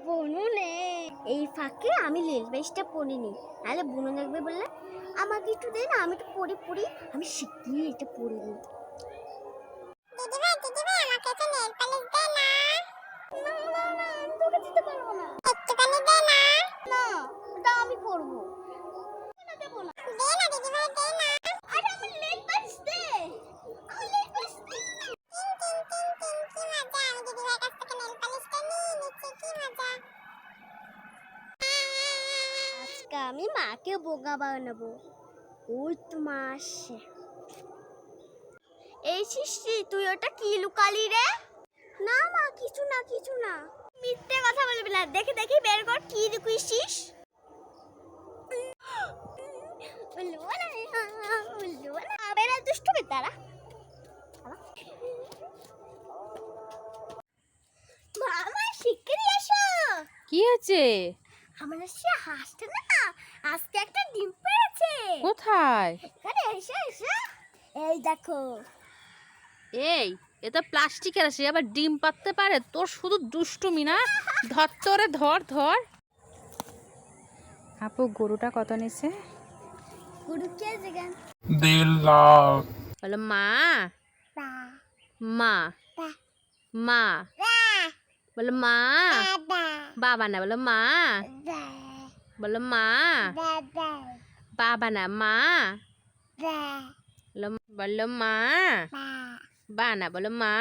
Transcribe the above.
বনু নে এই ফাঁকে আমি লেল বেশটা পড়িনি নাহলে বনু দেখবে বললে আমাকে একটু দে না আমি একটু পড়ি পড়ি আমি শিখি এটা পড়িনি দিদিভাই দিদিভাই আমাকে একটা নেল পালিশ দে না। না না না আমি করব। না দেবো না। দে না দিদিভাই দে না। আজকে আমি মাকে বোকা বানাবো। ওই তো মা আসছে। এই সৃষ্টি, তুই ওটা কি লুকালি রে? না মা, কিছু না কিছু না। মিথ্যে কথা বলবি না, দেখে দেখি বের কর কি না বেড়া দুষ্টু তারা মামা, শিগগিরই এসো কি হয়েছে? আমার সে হাসতে না। আজকে একটা ডিম পেয়েছে কোথায়? এখানে এসে এসে। এই দেখো। এই এটা প্লাস্টিকের আছে আবার ডিম পাততে পারে। তোর শুধু দুষ্টুমি না? ধর তোরে ধর ধর। আপু গরুটা কত নিছে? গুরু কে যেখান দেড় লাখ। বলো মা। মা। মা। বলো মা। বা বাবা না বলো মা বা বলো মা